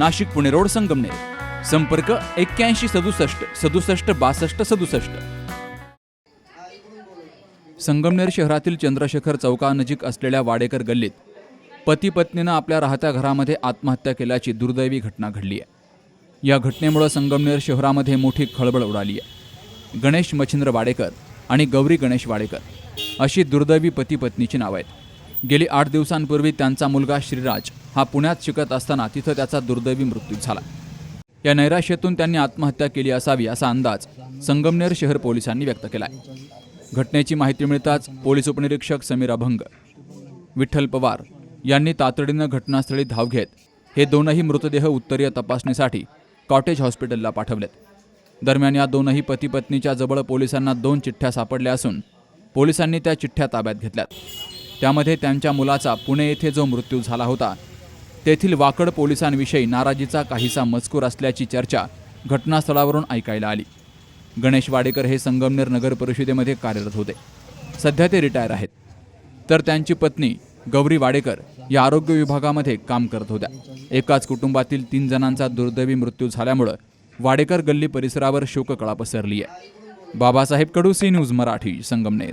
Nashik Pune road Sangamner. संपर्क एक्क्याऐंशी सदुसष्ट सदुसष्ट बासष्ट सदुसष्ट. संगमनेर शहरातील चंद्रशेखर चौकानजीक असलेल्या वाडेकर गल्लीत पती पत्नीनं आपल्या राहत्या घरामध्ये आत्महत्या केल्याची दुर्दैवी घटना घडली आहे. या घटनेमुळं संगमनेर शहरामध्ये मोठी खळबळ उडाली आहे. गणेश मच्छिंद्र वाडेकर आणि गौरी गणेश वाडेकर अशी दुर्दैवी पती पत्नीची नावं आहेत. गेली आठ दिवसांपूर्वी त्यांचा मुलगा श्रीराज हा पुण्यात शिकत असताना तिथं त्याचा दुर्दैवी मृत्यू झाला. या नैराश्यातून त्यांनी आत्महत्या केली असावी असा अंदाज संगमनेर शहर पोलिसांनी व्यक्त केला घटनेची माहिती मिळताच पोलीस उपनिरीक्षक समीर अभंग विठ्ठल पवार यांनी तातडीनं घटनास्थळी धाव घेत हे दोनही मृतदेह उत्तरीय तपासणीसाठी कॉटेज हॉस्पिटलला पाठवलेत. दरम्यान या दोनही पती पत्नीच्या जवळ पोलिसांना दोन चिठ्ठ्या सापडल्या असून पोलिसांनी त्या चिठ्ठ्या ताब्यात घेतल्यात. त्यामध्ये त्यांच्या मुलाचा पुणे येथे जो मृत्यू झाला होता तेथील वाकड पोलिसांविषयी नाराजीचा काहीसा मजकूर असल्याची चर्चा घटनास्थळावरून ऐकायला आली. गणेश वाडेकर हे संगमनेर नगर परिषदेमध्ये कार्यरत होते. सध्या ते रिटायर आहेत. तर त्यांची पत्नी गौरी वाडेकर या आरोग्य विभागामध्ये काम करत होत्या. एकाच कुटुंबातील तीन जणांचा दुर्दैवी मृत्यू झाल्यामुळं वाडेकर गल्ली परिसरावर शोककळा पसरली आहे बाबासाहेब कडू सी न्यूज मराठी संगमनेर.